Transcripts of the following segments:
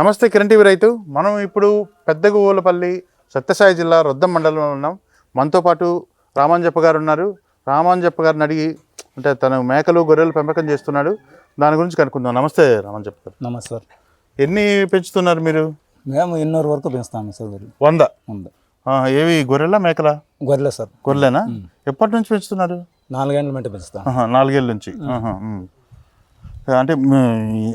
నమస్తే కిరణ్ టీవీ రైతు. మనం ఇప్పుడు పెద్దగూలపల్లి సత్యసాయి జిల్లా రొద్దం మండలంలో ఉన్నాం. మనతో పాటు రామాంజప్ప గారు ఉన్నారు. రామాంజప్ప గారిని అడిగి అంటే తను మేకలు గొర్రెలు పెంపకం చేస్తున్నాడు. దాని గురించి కనుక్కుందాం. నమస్తే రామాంజప్ప గారు. నమస్తే సార్. ఎన్ని పెంచుతున్నారు మీరు? మేము ఎన్నూరు వరకు పెంచుతాము సార్ వంద? ఆ, ఏవి గొర్రెల మేకల? గొర్రెలే సార్. గొర్రెలేనా? ఎప్పటి నుంచి పెంచుతున్నారు? నాలుగేండ్ల మెంట పెంచుతాం. నాలుగేళ్ళ నుంచి. అంటే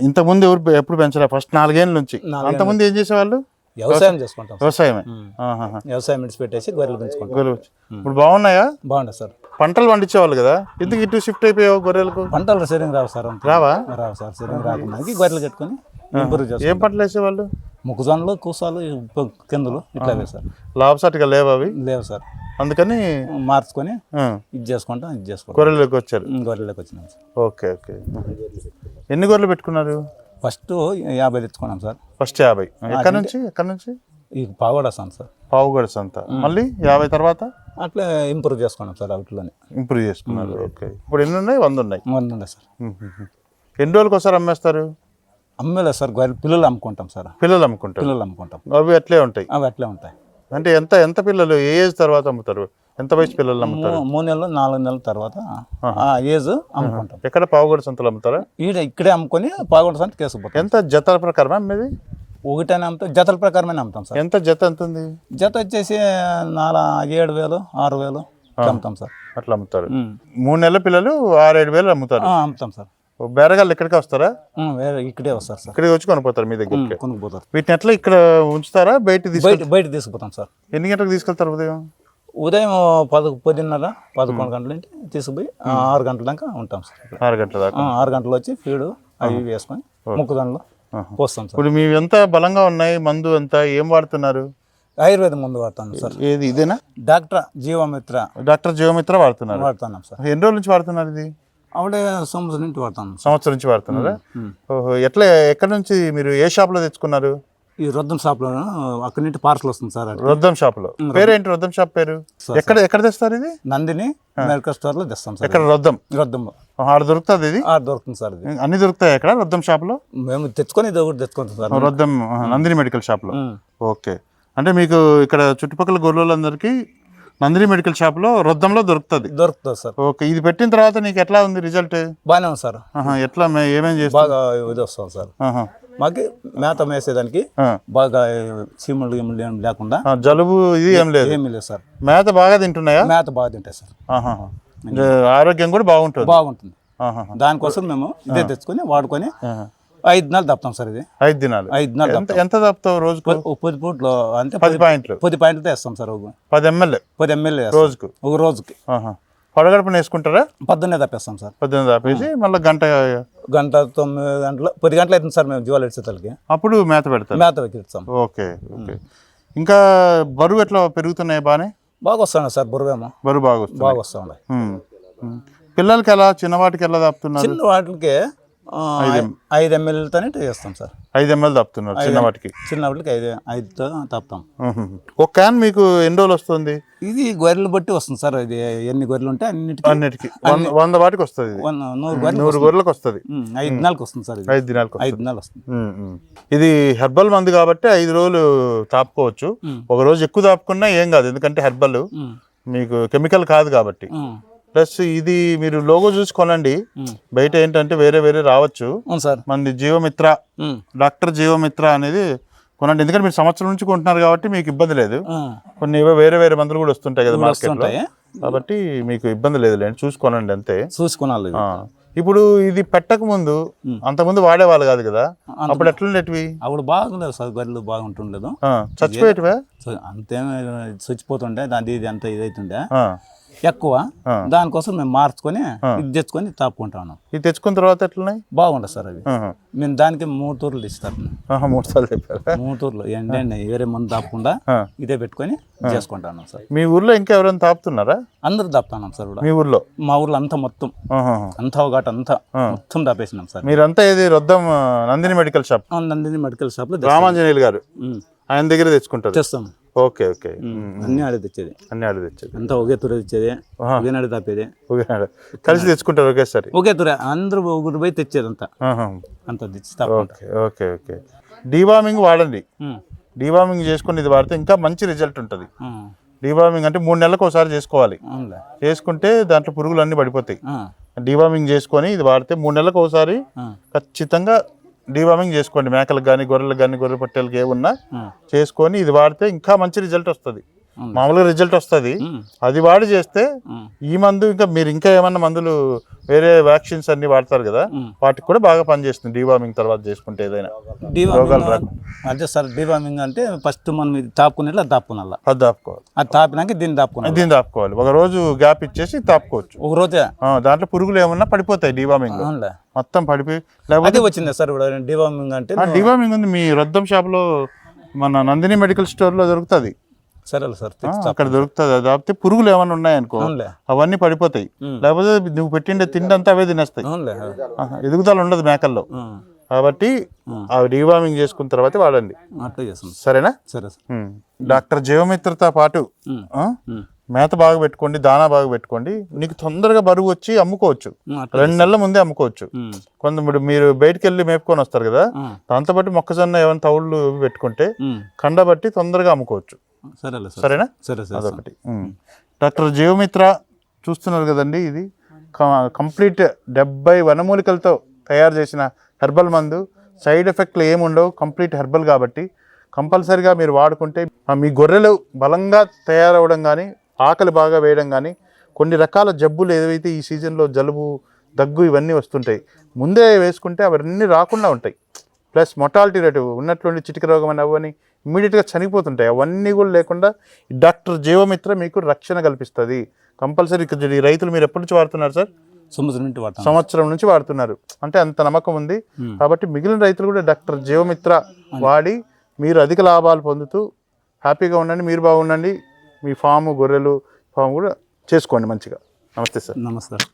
ఇంతకుముందు ఎవరు ఎప్పుడు పెంచలే? ఫస్ట్ నాలుగేళ్ళ నుంచి. అంతకుముందు ఏం చేసేవాళ్ళు? వ్యవసాయం చేసుకుంటాం. వ్యవసాయమే. వ్యవసాయం పెట్టేసి గొర్రెలు పెంచుకుంటాం. గొర్రెలు ఇప్పుడు బాగున్నాయా? బాగుంటుంది సార్. పంటలు పండించేవాళ్ళు కదా? ఎందుకు ఇటు షిఫ్ట్ అయిపోయావు గొర్రెలకు? పంటలు సరిగ్గా రావు సార్. రావా? రావు సార్ సరిగ్గా రాకుండా గొర్రెలు కట్టుకొని ఏం పంటలు వేసేవాళ్ళు? మొక్కజొన్నలు కూసాలు కిందలు ఇట్లా సార్ లాభసాటిగా లేవు అవి? లేవు సార్. అందుకని మార్చుకొని ఇది చేసుకుంటాం ఇది చేసుకుంటాం. గొర్రెలకు వచ్చారు. గొర్రెలకు వచ్చినాం సార్. Okay okay. ఎన్ని గొర్రెలు పెట్టుకున్నారు? ఫస్ట్ యాభై తెచ్చుకున్నాం సార్. ఫస్ట్ యాభై. ఎక్కడి నుంచి? ఎక్కడి నుంచి? ఈ పాగొడస్తాను సార్. పావు గడుసు అంత మళ్ళీ యాభై తర్వాత? అట్లా ఇంప్రూవ్ చేసుకున్నాం సార్ వాటిలోనే ఇంప్రూవ్ చేసుకున్నారు. ఓకే. ఇప్పుడు ఎన్ని ఉన్నాయి? వంద ఉన్నాయి. వంద సార్. ఉమ్, ఉమ్. ఎన్ని రోజులకు ఒకసారి అమ్మేస్తారు? అమ్మేలే సార్. పిల్లలు అమ్ముకుంటాం సార్. పిల్లలు అమ్ముకుంటారు. పిల్లలు అమ్ముకుంటాం. అవి అట్లే ఉంటాయి. అవి అట్లే ఉంటాయి. అంటే ఎంత ఎంత పిల్లలు ఏ ఏజ్ తర్వాత అమ్ముతారు? ఎంత వయసు పిల్లలు అమ్ముతారు? మూడు నెలలు నాలుగు నెలల తర్వాత ఆ ఏజ్ అమ్ముకుంటాం. ఎక్కడ పావుగడ సంతలు అమ్ముతారా? ఈడ ఇక్కడే అమ్ముకొని పాగొడ సంత కేసుకుపోతాం. ఎంత జతల ప్రకారం అమ్మేది? ఒకటైనా అమ్ముతాం జతల ప్రకారమే అమ్ముతాం సార్. ఎంత జత ఎంత ఉంది జత వచ్చేసి నాలా ఏడు వేలు ఆరు వేలు అమ్ముతాం సార్. అట్లా అమ్ముతారు. మూడు నెలల పిల్లలు ఆరేడు వేలు అమ్ముతారు. అమ్ముతాం సార్. బేరగాళ్ళు ఇక్కడికి వస్తారా? వేరే ఇక్కడే వస్తారు సార్. ఇక్కడికి వచ్చి కొనిపోతారు మీ దగ్గరికి. కొనుక్కుపోతారు వీటిని ఎట్లా ఇక్కడ ఉంచుతారా? బయట బయట బయట తీసుకుపోతాం సార్. ఎన్ని గంటలకు తీసుకెళ్తారు ఉదయం? ఉదయం పది పదిన్నర పదకొండు గంటల నుంచి తీసుకుపోయి ఆరు గంటల దాకా ఉంటాం సార్. ఆరు గంటల దాకా. ఆరు గంటలు వచ్చి ఫీడు అవి వేసుకొని మొక్కజొన్నలో పోస్తాం సార్. ఇప్పుడు మీవి ఎంత బలంగా ఉన్నాయి? మందు అంతా ఏం వాడుతున్నారు? ఆయుర్వేదం ముందు వాడుతాను సార్. ఏది ఇదేనా? డాక్టర్ జీవమిత్ర డాక్టర్ జీవమిత్ర వాడుతున్నారు. వాడుతున్నాం సార్. ఎన్ని రోజుల నుంచి వాడుతున్నారు ఇది? ఆవిడ సంవత్సరం నుంచి వాడుతాను సార్. సంవత్సరం నుంచి వాడుతున్నారా? ఓహో ఎట్లా ఎక్కడి నుంచి మీరు ఏ షాప్లో తెచ్చుకున్నారు? ఈ రొద్దం షాప్లో అక్కడి నుంచి పార్సల్ వస్తుంది సార్ రొద్దం షాప్లో పేరేంటి రొద్దం షాప్ పేరు? ఎక్కడ ఎక్కడ తెస్తారు ఇది? నందిని మెడికల్ స్టోర్లో తెస్తాం సార్. ఎక్కడ రొద్దం? రొద్దంలో ఓహో, ఆడ దొరుకుతుంది ఇది? ఆ, దొరుకుతుంది సార్ ఇది. అన్ని దొరుకుతాయి ఎక్కడ రొద్దం షాప్లో మేము తెచ్చుకొని ఇది ఒకటి తెచ్చుకుంటాం సార్. రొద్దం నందిని మెడికల్ షాప్లో. ఓకే. అంటే మీకు ఇక్కడ చుట్టుపక్కల గొర్రెలందరికీ నందిని మెడికల్ షాప్లో రొద్దంలో దొరుకుతుంది. దొరుకుతుంది సార్. ఓకే ఇది పెట్టిన తర్వాత నీకు ఎట్లా ఉంది రిజల్ట్? బాగానే ఉంది సార్. ఎట్లా ఏమేం చేస్తా బాగా ఇది వస్తుంది సార్. మాకు మేత వేసేదానికి. బాగా చీమలు గీమలు ఏం లేకుండా జలుబు ఇది ఏం లేదు. ఏమీ లేదు సార్. మేత బాగా తింటున్నాయా? మేత బాగా తింటాయి సార్. ఆరోగ్యం కూడా బాగుంటుంది. బాగుంటుంది. దానికోసం మేము ఇదే తెచ్చుకొని వాడుకొని. ఐదు నెలలు తప్పుతాం సార్ ఇది. ఐదు దినాలు. ఐదు నెలలు ఎంత ఎంత తప్పుతావు రోజుకు? పది పూట్లో అంటే పది పాయింట్లు. పది పాయింట్లు వేస్తాం సార్ ఒక పది ఎమ్మెల్యే పది ఎమ్మెల్యే రోజుకు? ఒక రోజుకి. పడగడపన వేసుకుంటారా? పొద్దున్నే తప్పేస్తాం సార్. పద్దెనిమిది ఆపేసి మళ్ళీ గంట గంట తొమ్మిది గంటలు పది గంటలు అవుతుంది సార్ మేము జీవాలు ఇచ్చేతలకి అప్పుడు మేత పెడతారు? మేత వెక్కిస్తాం ఓకే ఓకే. ఇంకా బరువు ఎట్లా పెరుగుతున్నాయి బాగానే బాగా వస్తాను సార్ బుర్రవేమో బరువు బాగా వస్తుంది బాగా వస్తా. పిల్లలకి ఎలా చిన్నవాటికి ఎలా తప్పుతున్నారు చిన్న వాటికి ఐదు ఎమ్మెల్యేలతోనే చేస్తాం సార్. ఐదు ఎంఎల్ తప్పుతున్నారు చిన్నవాటికి చిన్న వాటికి. ఐదు ఐదుతో తప్పుతాం. ఒక క్యాన్ మీకు ఎన్ని రోజులు వస్తుంది? ఇది గొర్రెలు బట్టి వస్తుంది సార్ ఇది ఎన్ని గొర్రెలు ఉంటే అన్నిటికీ. అన్నిటికి. వంద వాటికి వస్తుంది నూరు గొర్రెలు నూరు గొర్రెలకు వస్తుంది. ఐదు నెలలకు వస్తుంది సార్ ఇది. ఐదు దినాలకు. ఐదు నెలలు వస్తుంది. ఇది హెర్బల్ మందు కాబట్టి ఐదు రోజులు తాపుకోవచ్చు. ఒక రోజు ఎక్కువ తాపుకున్నా ఏం కాదు ఎందుకంటే హెర్బల్ మీకు కెమికల్ కాదు కాబట్టి. ప్లస్ ఇది మీరు లోగో చూసి కొనండి. ఉమ్. బయట ఏంటంటే వేరే వేరే రావచ్చు. సార్. మనది జీవమిత్ర డాక్టర్ జీవమిత్ర అనేది కొనండి. ఎందుకంటే మీరు సంవత్సరం నుంచి కొంటున్నారు కాబట్టి మీకు ఇబ్బంది లేదు. కొన్ని వేరే వేరే మందులు కూడా వస్తుంటాయి కదా మార్కెట్లో. వస్తుంటాయి. కాబట్టి మీకు ఇబ్బంది లేదు లేండి. చూసుకోనండి అంతే. ఆ. ఇప్పుడు ఇది పెట్టక ముందు అంతకుముందు వాడేవాళ్ళు కాదు కదా? అప్పుడు ఎట్లుండేటివి? అప్పుడు బాగుండదు సార్ గొర్రెలు బాగుంటుండదు చచ్చిపోయేటివే? సో అంతేమీ చచ్చిపోతుండే దాని ఇది అంతా ఇదైతుండే. ఎక్కువ. దానికోసం మేము మార్చుకొని ఇది తెచ్చుకొని తాపుకుంటాను. ఇది తెచ్చుకున్న తర్వాత ఎట్లున్నాయి? బాగుండదు సార్ ఆహా. మేము దానికి మూడు తూర్లు ఇస్తాను ఆహా, మూడు సార్లు చెప్పారా? మూడు తూర్లు. ఏంటంటే వేరే మందు తాపకుండా. ఇదే పెట్టుకొని చేసుకుంటాను సార్. మీ ఊర్లో ఇంకా ఎవరైనా తాపుతున్నారా? అందరూ తాపుతాను సార్ కూడా. మీ ఊర్లో? మా ఊర్లో అంతా మొత్తం. అంతా ఒకటి అంతా మొత్తం తాపేసినాం సార్. మీరంతా ఇది Roddam Nandini medical shop? Nandini medical షాప్లో రామాంజనేయులు గారు. ఆయన దగ్గర తెచ్చుకుంటారు. తెస్తాం. Okay okay. అన్నీ ఆడే తెచ్చేది. అన్ని ఆడ తెచ్చేది. అంతా ఒకే తుర తెచ్చేది. ఒకే నాడు. కలిసి తెచ్చుకుంటారు ఒకేసారి? ఒకే తుర. అందరూ ఒకరు పోయి తెచ్చేది అంతా. తెచ్చి ఓకే ఓకే ఓకే. డీవార్మింగ్ వాడండి. డీవార్మింగ్ చేసుకుని ఇది వాడితే ఇంకా మంచి రిజల్ట్ ఉంటుంది. డీవార్మింగ్ అంటే మూడు నెలలకు ఒకసారి చేసుకోవాలి. చేసుకుంటే దాంట్లో పురుగులు అన్నీ పడిపోతాయి డీవార్మింగ్ చేసుకొని ఇది వాడితే మూడు నెలలకు ఒకసారి ఖచ్చితంగా డీవార్మింగ్ చేసుకోండి. మేకలకు కానీ గొర్రెలకు కానీ గొర్రె పట్టెలకు ఏ ఉన్నా ఆ, చేసుకొని ఇది వాడితే ఇంకా మంచి రిజల్ట్ వస్తుంది. మామూలుగా రిజల్ట్ వస్తుంది. అది వాడి చేస్తే ఈ మందు ఇంకా మీరు ఇంకా ఏమన్నా మందులు వేరే వ్యాక్సిన్స్ అన్ని వాడతారు కదా. వాటికి కూడా బాగా పనిచేస్తుంది. డీవార్మింగ్ తర్వాత చేసుకుంటే ఏదైనా. డివార్మింగ్ అంటే సార్ డివార్మింగ్ అంటే ఫస్ట్ మనం ఇది తాపుకునేట్లా తాపుకునాల. అది దాపుకోవాలి అది తాపినాక దీన్ని తాపుకున్నాం దీన్ని దాపుకోవాలి ఒక రోజు గ్యాప్ ఇచ్చేసి తాపుకోవచ్చు. ఒక రోజే? దాంట్లో పురుగులు ఏమన్నా పడిపోతాయి అవునులే. మొత్తం పడిపోయి లేకపోతే వచ్చింది సార్ ఇప్పుడు డివార్మింగ్ అంటే డీవార్మింగ్ ఉంది మీ రొద్దం షాప్లో మన నందిని మెడికల్ స్టోర్లో దొరుకుతుంది. సరేలే సార్ ఆ, అక్కడ దొరుకుతుంది. అది కాకపోతే పురుగులు ఏమైనా ఉన్నాయనుకో అవన్నీ పడిపోతాయి. లేకపోతే నువ్వు పెట్టిండే తిండి అంతా అవే తినేస్తాయి. ఎదుగుదల ఉండదు మేకల్లో. కాబట్టి ఆ. డీవార్మింగ్ చేసుకున్న తర్వాత వాడండి. సరేనా? సరే సార్. డాక్టర్ జీవమిత్రతో పాటు మేత బాగా పెట్టుకోండి దానా బాగా పెట్టుకోండి. నీకు తొందరగా బరువు వచ్చి అమ్ముకోవచ్చు. రెండు నెలల ముందే అమ్ముకోవచ్చు. కొంత మీరు- బయటికి వెళ్ళి మేపుకొని వస్తారు కదా ఉమ్, దాంతోపాటు మొక్కజొన్న ఏమైనా తవుళ్ళు పెట్టుకుంటే ఉమ్, కండబట్టి తొందరగా అమ్ముకోవచ్చు. సరేనా? సరే సరే అదొకటి. డాక్టర్ జీవమిత్ర చూస్తున్నారు కదండి ఇది? కంప్లీట్ డెబ్బై వనమూలికలతో తయారు చేసిన హెర్బల్ మందు. సైడ్ ఎఫెక్ట్లు ఏమి ఉండవు కంప్లీట్ హెర్బల్ కాబట్టి. కంపల్సరిగా మీరు వాడుకుంటే మీ గొర్రెలు బలంగా తయారవడం కానీ ఆకలి బాగా వేయడం కానీ కొన్ని రకాల జబ్బులు ఏవైతే ఈ సీజన్లో జలుబు దగ్గు ఇవన్నీ వస్తుంటాయి ముందే వేసుకుంటే అవన్నీ రాకుండా ఉంటాయి. ప్లస్ మొటాలిటీ రేటు ఉన్నటువంటి చిటిక రోగం అని అవన్నీ ఇమ్మీడియట్గా చనిపోతుంటాయి. అవన్నీ కూడా లేకుండా డాక్టర్ జీవమిత్ర మీకు రక్షణ కల్పిస్తుంది. కంపల్సరీ ఇక్కడ ఈ రైతులు మీరు ఎప్పటి నుంచి వాడుతున్నారు సార్? సంవత్సరం వాడతాం సంవత్సరం నుంచి వాడుతున్నారు. అంటే అంత నమ్మకం ఉంది. కాబట్టి మిగిలిన రైతులు కూడా డాక్టర్ జీవమిత్ర వాడి మీరు అధిక లాభాలు పొందుతూ హ్యాపీగా ఉండండి మీరు బాగుండండి. మీ ఫాము గొర్రెలు ఫామ్ కూడా చేసుకోండి మంచిగా. నమస్తే సార్. నమస్కారం.